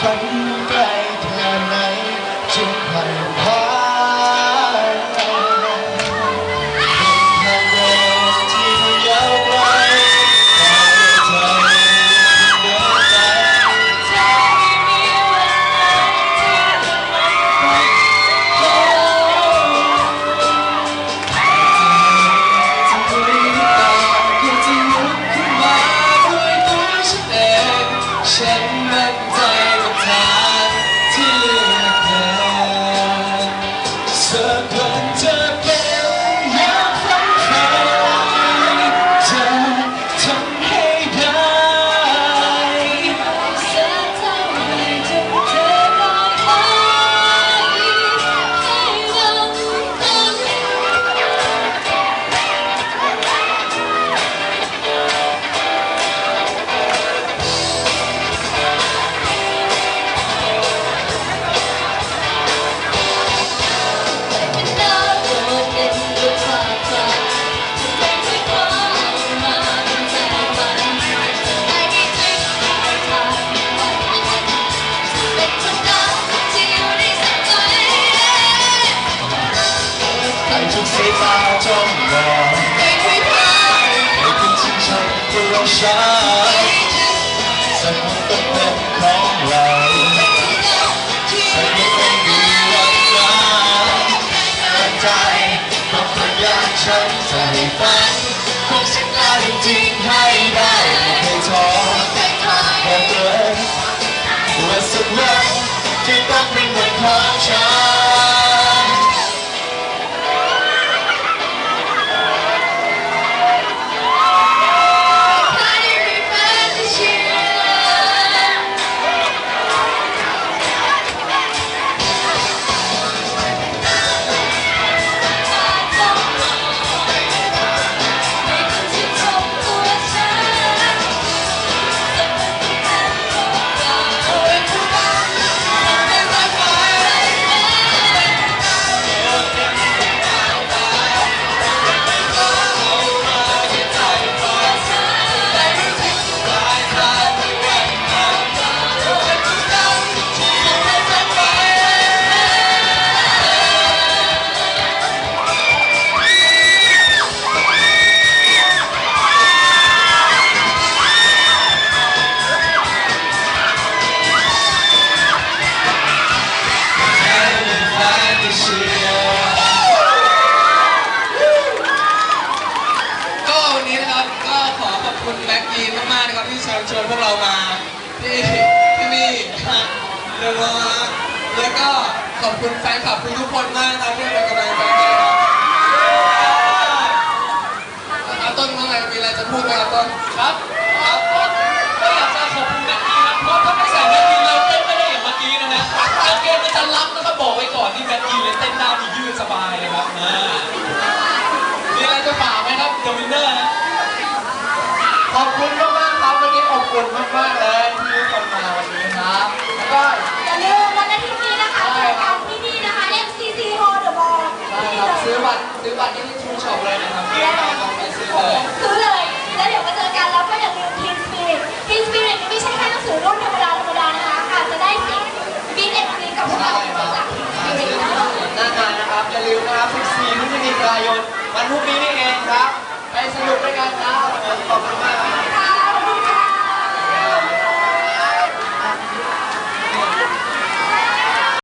Thank you. time to ตัวเราช้าสักวันต้องเป็นของเราสักวันต้องมีวันนั้นใจต้องพยายามฉันใจฝันคงสัญญาจริง พวกเรามาที่ที่นี่นะฮะแล้วก็แล้วก็ขอบคุณแฟนคลับทุกๆคนมากนะครับที่เป็นกำลังใจให้ครับอาต้นว่าไงมีอะไรจะพูดไหมครับต้นครับ วันนี้อบอุ่นมากๆเลยที่ทุกคนมาวันนี้ครับแล้วก็อย่าลืมวันอาทิตย์นี้นะคะเจอกันที่นี่นะคะ MCC Hall The Ball ใช่ครับซื้อบัตรซื้อบัตรที่ทูช็อปเลยนะครับไม่ต้องไปซื้อเลยซื้อเลย แล้วเดี๋ยวมาเจอกันแล้วก็อย่าลืม Teen Spirit Teen Spirit นี่ไม่ใช่แค่หนังสือรุ่นธรรมดาธรรมดานะคะอาจจะได้สิ่งบีทเอ็นบีกับพวกเราจาก Teen ซื้ Spirit อหนังสือหน้างานนะครับอย่าลืมนะครับ14พฤศจิกายนวันพรุ่งนี้นี่เองครับ